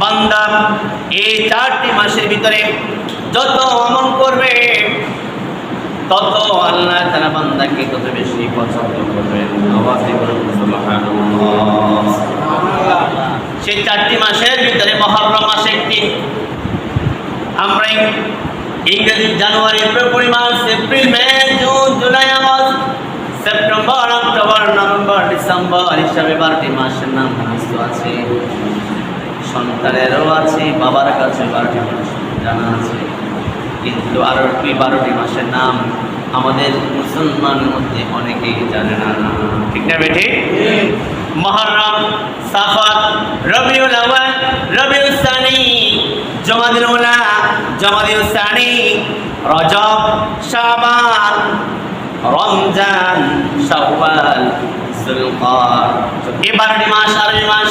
বান্দা, এই চারটি মাসের ভিতরে যত আমল করবে, তত আল্লাহ তারা বান্দাকে তত বেশি পছন্দ সুবহানাল্লাহ। সেই চারটি মাসের ভিতরে মহরম মাস একটি আমরা ইংরেজি জানুয়ারি ফেব্রুয়ারি মাস, এপ্রিল, মে, June, July, August, September, October, November, December হিসাবে বারোটি মাসের নাম আছে সন্তানেরও আছে, বাবার কাছে বারোটি মাস জানা আছে। কিন্তু আরও দুই বারোটি মাসের নাম আমাদের মুসলমানের মধ্যে অনেকেই জানে না। ঠিক না বেঠে? মহরম সাফর রবিউল আউয়াল, রবিউল সানি, জমাদিল উলা, জমাদিল সানি, রজব শাবান রমজান, শাওয়াল এই বারোটি মাস আরবি মাস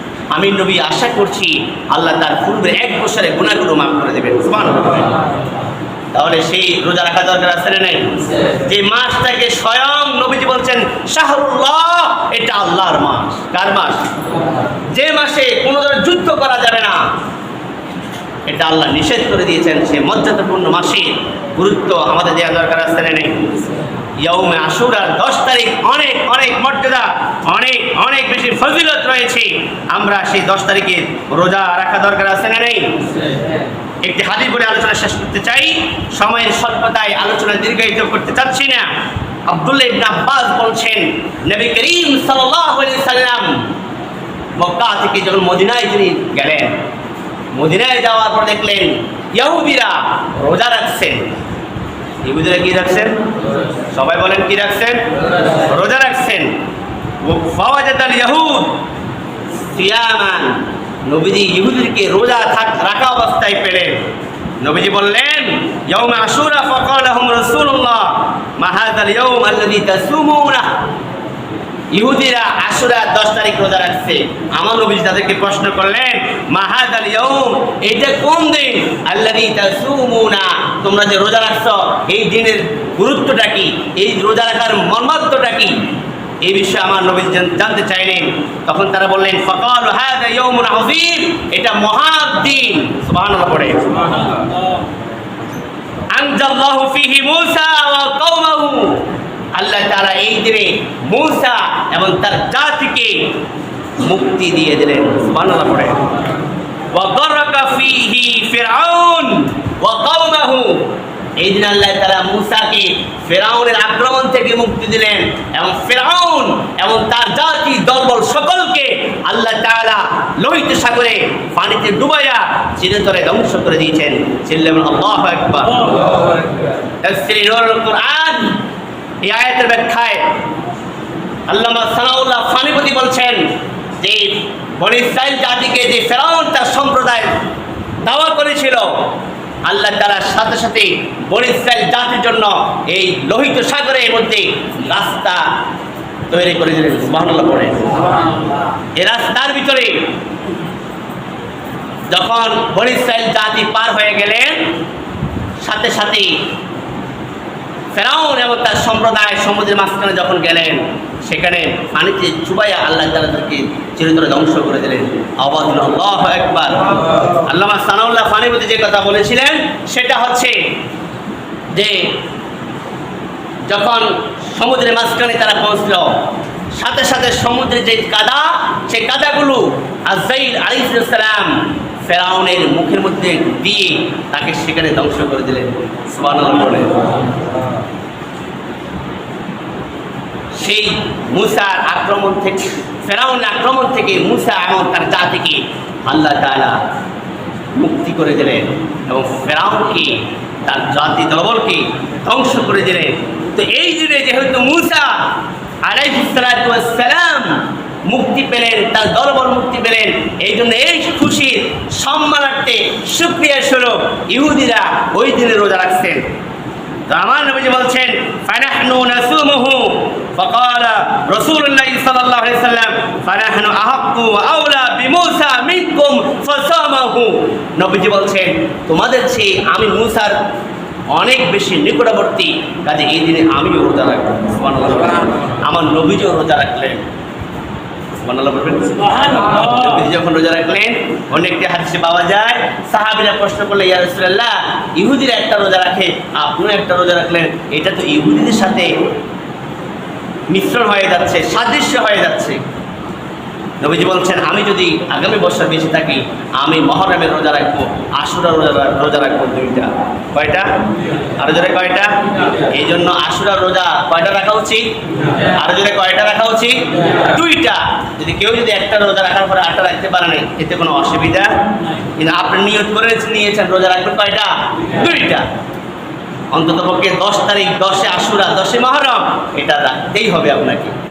আমি নবী আশা করছি আল্লাহ তার পূর্বে এক বছরে গুণাগুলো মাফ করে দেবেন। সুবহানাল্লাহ। তাহলে সেই রোজা রাখা দরকার আছে নাই? যে মাসটাকে স্বয়ং নবীজি বলছেন শাহরুল্লাহ, এটা আল্লাহর মাস। কার মাস? যে মাসে কোনো ধরনের যুদ্ধ করা যাবে না, এটা আল্লাহ নিষেধ করে দিয়েছেন সে মর্যাদাপূর্ণ মাসে। গুরুত্ব আমাদের দেওয়া দরকার আছে নেই? ইয়ৌমে আশুরার দশ তারিখ অনেক অনেক মর্যাদা, অনেক অনেক বেশি ফজিলত রয়েছে। আমরা সেই দশ তারিখে রোজা রাখা দরকার আছে না নেই? একটি হাদিস বলে আলোচনা শেষ করতে চাই। সময়ের স্বল্পতায় আলোচনা দীর্ঘায়িত করতে চাচ্ছি না। আব্দুল্লাহ ইবনে আব্বাস বলছেন, নবী করিম সাল্লাল্লাহু আলাইহি সাল্লাম মক্কা থেকে যখন মদিনায় তিনি গেলেন, মদিনায় যাওয়ার পর দেখলেন ইহুদিরা রোজা রাখছেন। ইহুদিরা কি রাখছেন? সবাই বলেন কি রাখছেন? রোজা রাখছেন। সিয়ামান, নবীজি ইহুদিরকে রোজা থাক, রাখা অবস্থায় পেলেন। নবীজি বললেন, ইয়াউমা আশুরা ফাকালাহুম রাসূলুল্লাহ, মা হাযাল ইয়াউম আল্লাযী তাসুমুনা। ইহুদিরা আশুরা দশ তারিখ রোজা রাখছে। আমার নবীজি তাদেরকে প্রশ্ন করলেন মাহাদ আল এইটা কোন দিন? আল্লাহি তাসুমুনা তোমরা যে রোজা রাখছো এই দিনের গুরুত্বটা কি? এই রোজা রাখার মর্মাত্মটা কি? এই বিষয়ে আমার নবী জানতে চাইলেন। তখন তারা বললেন ফকাল হাদা ইয়াউমুন আযীম। এটা মহাদিন সুবহানাল্লাহ পড়ে। আনজাল্লাহু ফিহি মূসা ওয়া আল্লাহ তাআলা এই দিনে মূসা এবং তার জাতিকে মুক্তি দিয়ে দিলেন। সুবহানাল্লাহ পড়ে। এই দিন আল্লাহ তাআলা মূসাকে ফিরআউনের আক্রমণ থেকে মুক্তি দিলেন এবং ফিরআউন এবং তার জাতি দলবল সকলকে আল্লাহ তাআলা লোহিত সাগরে পানিতে ডুবাইয়া চিরতরে ধ্বংস করে দিয়েছেন। চিল্লাবেন আল্লাহু আকবার। তাফসীরে নুরুল কুরআন এই আয়াতের ব্যাখ্যায় আল্লামা সানাউল্লাহ ফানিপতি বলছেন যে বনি ইসরাইল জাতিকে যে ফেরাউন তার সম্প্রদায় দাওয়া করেছিল, আল্লাহ তালার সাথে সাথে বনি ইসরাইল জাতির জন্য এই লোহিত সাগরের মধ্যে রাস্তা তৈরি করে দিলেন, সুবহানাল্লাহ পড়ে। এই রাস্তার ভিতরে যখন বনি ইসরাইল জাতি পার হয়ে গেলেন, সাথে সাথে ফেরাউন এবং তার সম্প্রদায় সমুদ্রের মাঝখানে যখন গেলেন, সেখানে পানিতে চুবাইয়া আল্লাহ তাদেরকে চিরতরে ধ্বংস করে দিলেন। আল্লাহ একবার আল্লামা সানাউল্লাহ ফানিপতি যে কথা বলেছিলেন, সেটা হচ্ছে যে যখন সমুদ্রের মাঝখানে তারা পৌঁছল, সাথে সাথে সমুদ্রের যে কাদা সেই কাদাগুলো আজাইল আলিসালাম ফেরাউনের মুখের মধ্যে দিয়ে তাকে সেখানে ধ্বংস করে দিলেন। বলে সেই মুসার আক্রমণ থেকে ফেরাউন আক্রমণ থেকে মুসা এবং তার জাতিকে আল্লাহ তাআলা মুক্তি করে দিলেন এবং ফেরাউনকে তার জাতি দলবলকে ধ্বংস করে দিলেন। তো এই দিনে যেহেতু মুসা আলাইসালাম মুক্তি পেলেন, তার দলবল মুক্তি পেলেন, এই জন্য এই খুশির সম্মানার্থে সুক্রিয়া স্বরূপ ইহুদিরা ওই দিনে রোজা রাখছেন। তো আমার নবীজি বলছেন فقال رسول الله صلى الله عليه وسلم فنحن أحق وأولى بموسى منكم فصامه নবীজি বলছেন তোমাদের চেয়ে আমি মুসার অনেক বেশি নিকটবর্তী কাজে এই দিনে আমিও রোজা রাখবো সুবহানাল্লাহ। আমার নবীজিও রোজা রাখলেন সুবহানাল্লাহ বলবেন নবীজি যখন রোজা রাখলেন অনেকটি হাদিসে পাওয়া যায় সাহাবীরা প্রশ্ন করলে ইয়া রাসূলুল্লাহ ইহুদিরা একটা রোজা রাখে আপনিও একটা রোজা রাখলেন এটা তো ইহুদিদের সাথে মিশ্রণ হয়ে যাচ্ছে, সাদৃশ্য হয়ে যাচ্ছে। নবীজি বলছেন, আমি যদি আগামী বছর বেঁচে থাকি, আমি মহরমের রোজা রাখব, আশুরা রোজা রোজা রাখব দুইটা। কয়টা? আরও জোরে কয়টা? এই জন্য আশুরা রোজা কয়টা রাখা উচিত? আরও জোরে কয়টা রাখা উচিত? দুইটা। যদি কেউ যদি একটা রোজা রাখার পরে আটটা রাখতে পারে না এতে কোনো অসুবিধা কিন্তু আপনি নিয়ত করে নিয়েছেন রোজা রাখবেন কয়টা? দুইটা। অন্তত পক্ষে দশ তারিখ দশে আশুরা দশে মহরম এটা রাখতেই হবে আপনাকে।